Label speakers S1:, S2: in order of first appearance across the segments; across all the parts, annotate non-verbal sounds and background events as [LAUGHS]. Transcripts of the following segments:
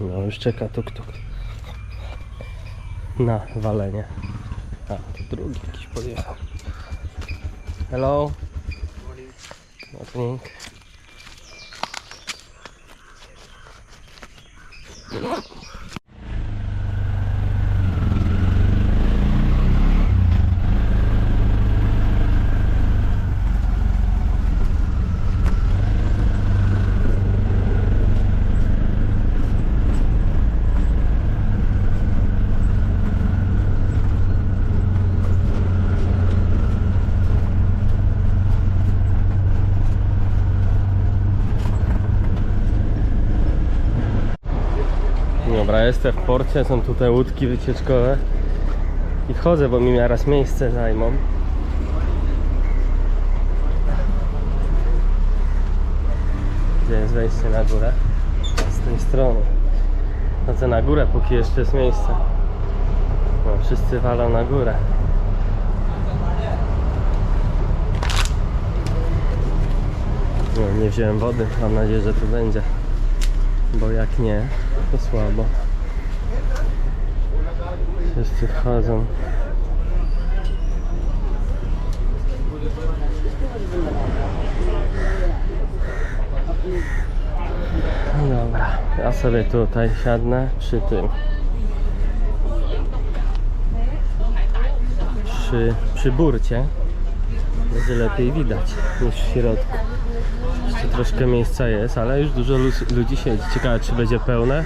S1: No już czeka tuk tuk. Na walenie. A, to drugi jakiś podjechał. Hello. Morning. Dobra, jestem w porcie, są tutaj łódki wycieczkowe i wchodzę, bo mi raz miejsce zajmą. Gdzie jest wejście na górę? Z tej strony. Chodzę na górę, póki jeszcze jest miejsce. No, wszyscy walą na górę. No, nie wziąłem wody, mam nadzieję, że tu będzie. Bo jak nie, to słabo. Wszyscy wchodzą. Dobra, ja sobie tutaj siadnę przy tym. Przy, przy burcie. Będzie lepiej widać niż w środku. Jeszcze troszkę miejsca jest, ale już dużo lu- ludzi siedzi. Ciekawe czy będzie pełne.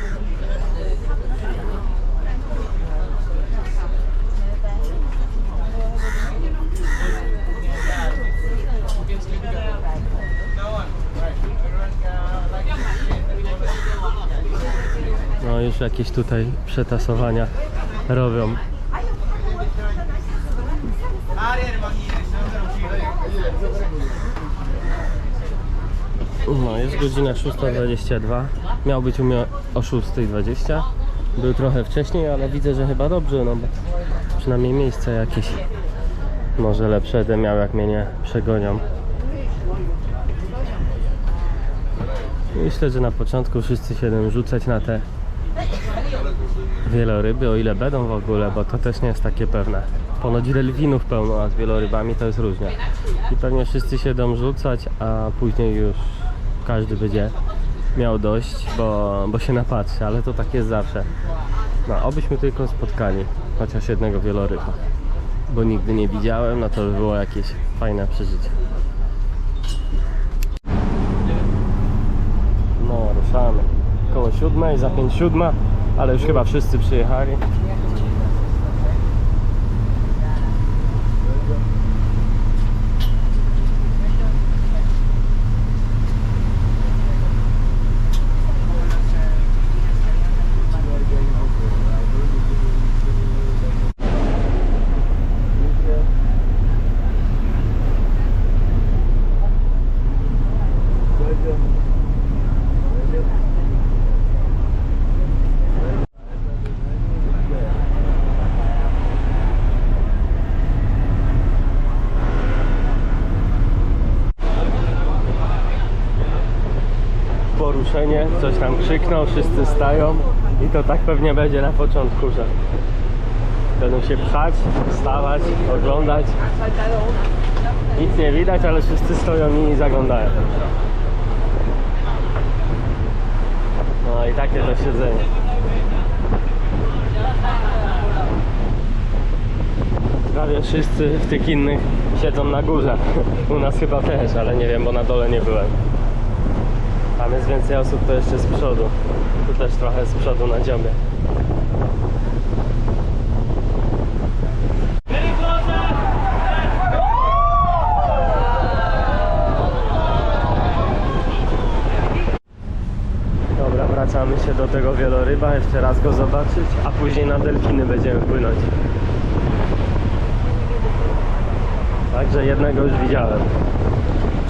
S1: No już jakieś tutaj przetasowania robią. No, jest godzina 6.22. Miał być u mnie o 6.20. Był trochę wcześniej, ale widzę, że chyba dobrze, no bo przynajmniej miejsce jakieś może lepsze będę miał, jak mnie nie przegonią. Myślę, że na początku wszyscy się będą rzucać na te wieloryby, o ile będą w ogóle, bo to też nie jest takie pewne. Ponoć delfinów pełno, a z wielorybami to jest różnie. I pewnie wszyscy się będą rzucać, a później już każdy będzie miał dość, bo, bo się napatrzy, ale to tak jest zawsze. No, obyśmy tylko spotkali chociaż jednego wieloryba, bo nigdy nie widziałem, no to by było jakieś fajne przeżycie. No, ruszamy. Koło siódmej, za pięć siódma, ale już chyba wszyscy przyjechali. Poruszenie, coś tam krzyknął, wszyscy stają i to tak pewnie będzie na początku, że będą się pchać, wstawać, oglądać. Nic nie widać, ale wszyscy stoją i zaglądają. No i takie to siedzenie. Prawie wszyscy w tych innych siedzą na górze. U nas chyba też, ale nie wiem, bo na dole nie byłem. Tam jest więcej osób, to jeszcze z przodu. Tu też trochę z przodu na dziobie. Dobra, wracamy się do tego wieloryba, jeszcze raz go zobaczyć, a później na delfiny będziemy płynąć. Także jednego już widziałem.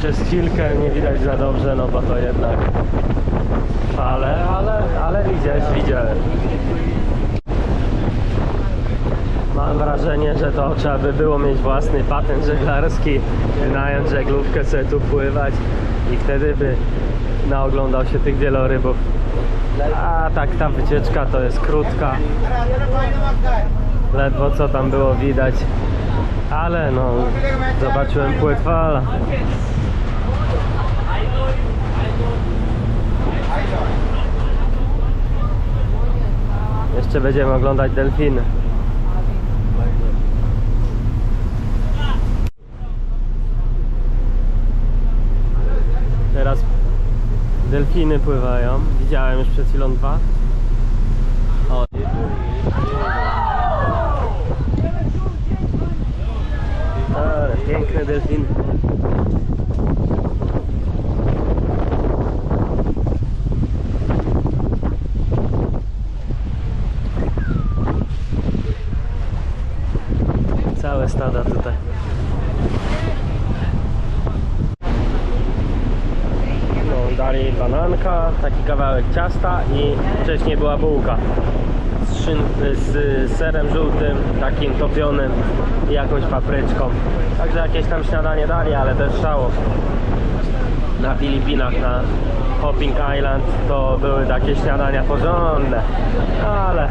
S1: Przez chwilkę nie widać za dobrze, no bo to jednak fale, ale, ale gdzieś widziałem. Mam wrażenie, że to trzeba by było mieć własny patent żeglarski, wynająć żeglówkę, sobie tu pływać i wtedy by naoglądał się tych wielorybów. A tak ta wycieczka to jest krótka. Ledwo co tam było widać. Ale no, zobaczyłem płetwala. Jeszcze będziemy oglądać delfiny. Teraz delfiny pływają. Widziałem już przed chwilą dwa. O. Piękne delfiny. Stada tutaj. No, bananka, taki kawałek ciasta i wcześniej była bułka z, szyn, z serem żółtym, takim topionym i jakąś papryczką. Także jakieś tam śniadanie dali, ale też szało. Na Filipinach, na Hopping Island to były takie śniadania porządne, ale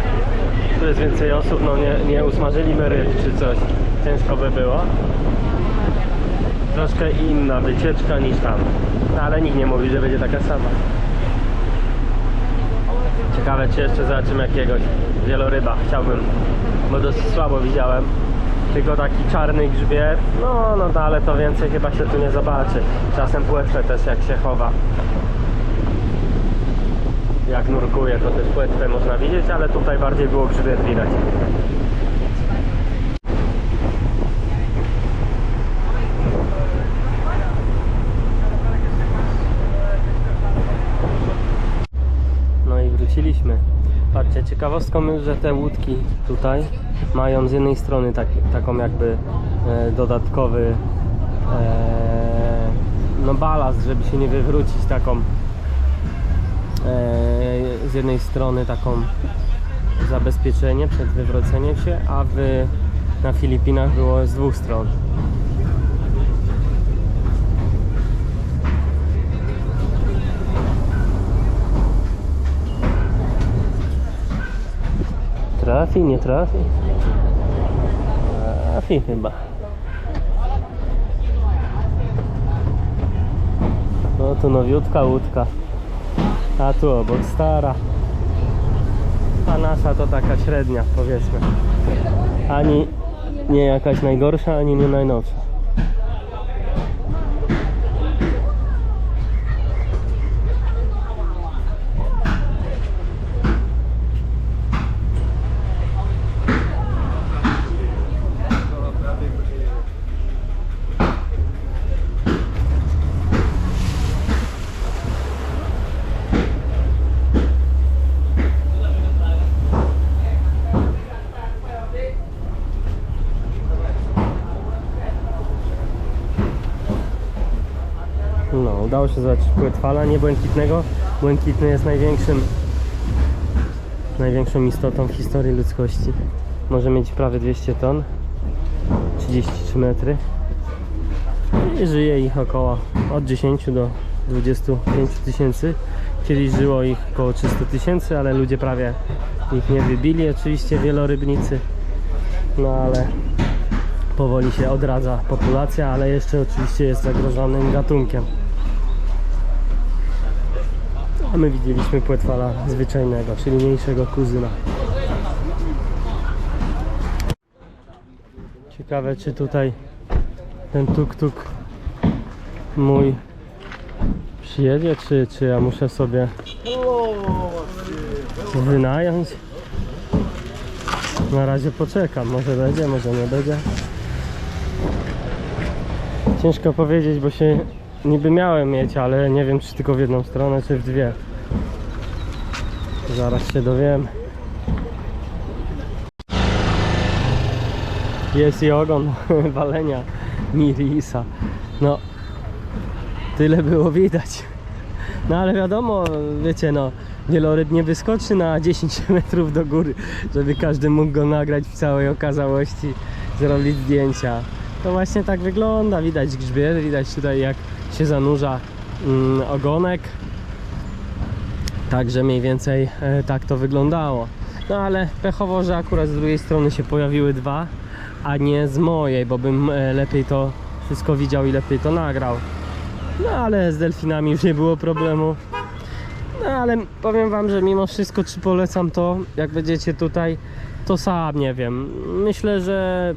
S1: tu jest więcej osób, no nie, nie usmażyliby ryb czy coś, ciężko by było troszkę inna wycieczka niż tam. No, ale nikt nie mówi, że będzie taka sama. Ciekawe, czy jeszcze zobaczymy jakiegoś wieloryba. Chciałbym, bo dosyć słabo widziałem. Tylko taki czarny grzbiet. No, no, no, ale to więcej chyba się tu nie zobaczy. Czasem płetwę też jak się chowa. Jak nurkuje, to też płetwę można widzieć, ale tutaj bardziej było grzbiet widać. No i wróciliśmy. Patrzcie, ciekawostką jest, że te łódki tutaj mają z jednej strony tak, taką jakby e, dodatkowy e, no balast, żeby się nie wywrócić taką e, z jednej strony taką zabezpieczenie przed wywróceniem się, a w, na Filipinach było z dwóch stron. Trafi, nie trafi? Trafi chyba. No tu nowiutka łódka. A tu obok stara. A nasza to taka średnia powiedzmy. Ani nie jakaś najgorsza, ani nie najnowsza. No, udało się zobaczyć płetwala, nie błękitnego. Błękitny jest największym, największą istotą w historii ludzkości. Może mieć prawie 200 ton, 33 metry. I żyje ich około od 10 do 25 tysięcy. Kiedyś żyło ich około 300 tysięcy, ale ludzie prawie ich nie wybili. Oczywiście wielorybnicy. No ale powoli się odradza populacja, ale jeszcze oczywiście jest zagrożonym gatunkiem. A my widzieliśmy płetwala zwyczajnego, czyli mniejszego kuzyna. Ciekawe czy tutaj ten tuk-tuk mój przyjedzie, czy, czy ja muszę sobie wynająć. Na razie poczekam, może będzie, może nie będzie. Ciężko powiedzieć, bo się niby miałem mieć, ale nie wiem czy tylko w jedną stronę, czy w dwie. Zaraz się dowiem. Jest i ogon [LAUGHS] walenia Mirisa. No, tyle było widać. No ale wiadomo, wiecie no, wieloryb nie wyskoczy na 10 [LAUGHS] metrów do góry, żeby każdy mógł go nagrać w całej okazałości, zrobić zdjęcia. To właśnie tak wygląda, widać grzbiet, widać tutaj jak się zanurza mm, ogonek. Także mniej więcej e, tak to wyglądało. No ale pechowo, że akurat z drugiej strony się pojawiły dwa, a nie z mojej, bo bym e, lepiej to wszystko widział i lepiej to nagrał. No ale z delfinami już nie było problemu. No ale powiem wam, że mimo wszystko czy polecam to, jak będziecie tutaj, to sam nie wiem. Myślę, że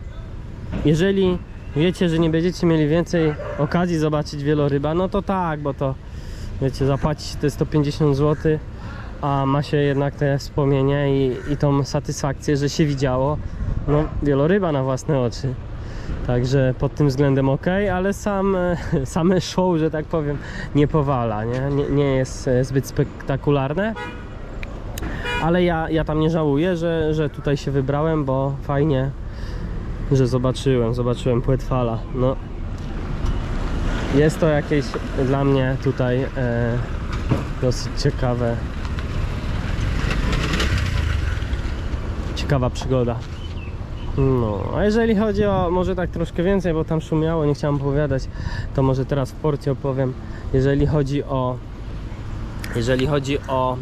S1: jeżeli wiecie, że nie będziecie mieli więcej okazji zobaczyć wieloryba, no to tak, bo to wiecie, zapłacić te 150 zł, a ma się jednak te wspomnienia i, i tą satysfakcję, że się widziało no, wieloryba na własne oczy. Także pod tym względem ok, ale sam, [LAUGHS] same show, że tak powiem, nie powala, nie, nie, nie jest e, zbyt spektakularne. Ale ja, ja tam nie żałuję, że, że tutaj się wybrałem, bo fajnie, że zobaczyłem, zobaczyłem płetwala. No, jest to jakieś dla mnie tutaj e, dosyć ciekawe. Ciekawa przygoda. No, a jeżeli chodzi o może tak troszkę więcej, bo tam szumiało, nie chciałem opowiadać, to może teraz w porcie opowiem. Jeżeli chodzi o jeżeli chodzi o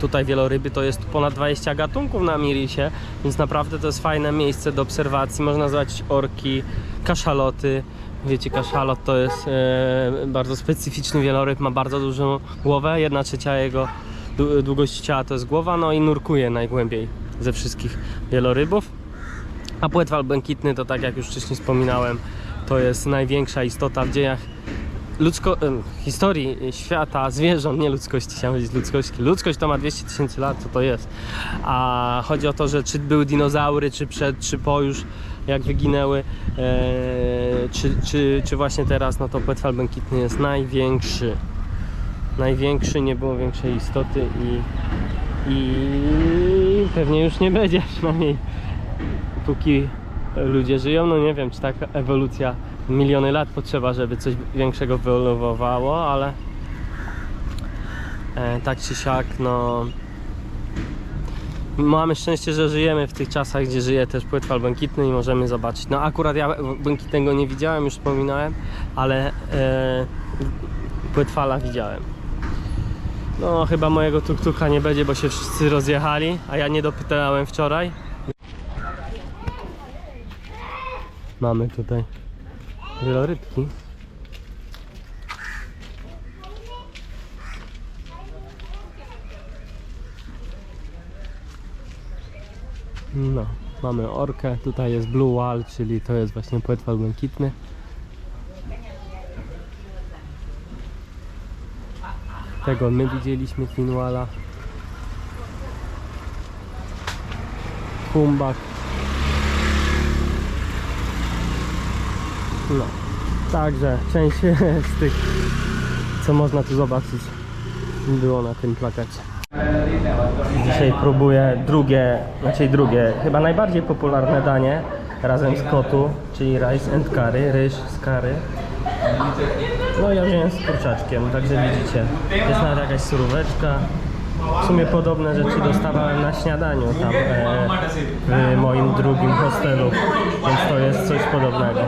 S1: tutaj wieloryby, to jest ponad 20 gatunków na Mirisie, więc naprawdę to jest fajne miejsce do obserwacji. Można zobaczyć orki, kaszaloty. Wiecie, kaszalot to jest e, bardzo specyficzny wieloryb, ma bardzo dużą głowę, jedna trzecia jego dłu- długości ciała to jest głowa, no i nurkuje najgłębiej ze wszystkich wielorybów. A płetwal błękitny to tak jak już wcześniej wspominałem, to jest największa istota w dziejach ludzko, historii świata, zwierząt, nie ludzkości, chciałem powiedzieć ludzkości. Ludzkość to ma 200 tysięcy lat, co to jest? A chodzi o to, że czy były dinozaury, czy przed, czy po już, jak wyginęły, e, czy, czy, czy właśnie teraz, no to płetwal błękitny jest największy. Największy, nie było większej istoty i, i pewnie już nie będzie, [LAUGHS] przynajmniej póki ludzie żyją, no nie wiem, czy tak ewolucja miliony lat potrzeba, żeby coś większego wyewoluowało, ale e, tak czy siak, no mamy szczęście, że żyjemy w tych czasach, gdzie żyje też płetwal błękitny i możemy zobaczyć. No akurat ja błękitnego nie widziałem, już wspominałem, ale e, płetwala widziałem. No chyba mojego tuktuka nie będzie, bo się wszyscy rozjechali, a ja nie dopytałem wczoraj. Mamy tutaj wielorybki. No, mamy orkę, tutaj jest blue wall, czyli to jest właśnie płetwal błękitny. Tego my widzieliśmy finwala. Kumbak. Także część [LAUGHS] z tych, co można tu zobaczyć, było na tym plakacie. Dzisiaj próbuję drugie, znaczy drugie, chyba najbardziej popularne danie razem z kotu, czyli rice and curry, ryż z curry. No ja wziąłem z kurczaczkiem, także widzicie, jest nawet jakaś suróweczka. W sumie podobne rzeczy dostawałem na śniadaniu tam e, w moim drugim hostelu, więc to jest coś podobnego.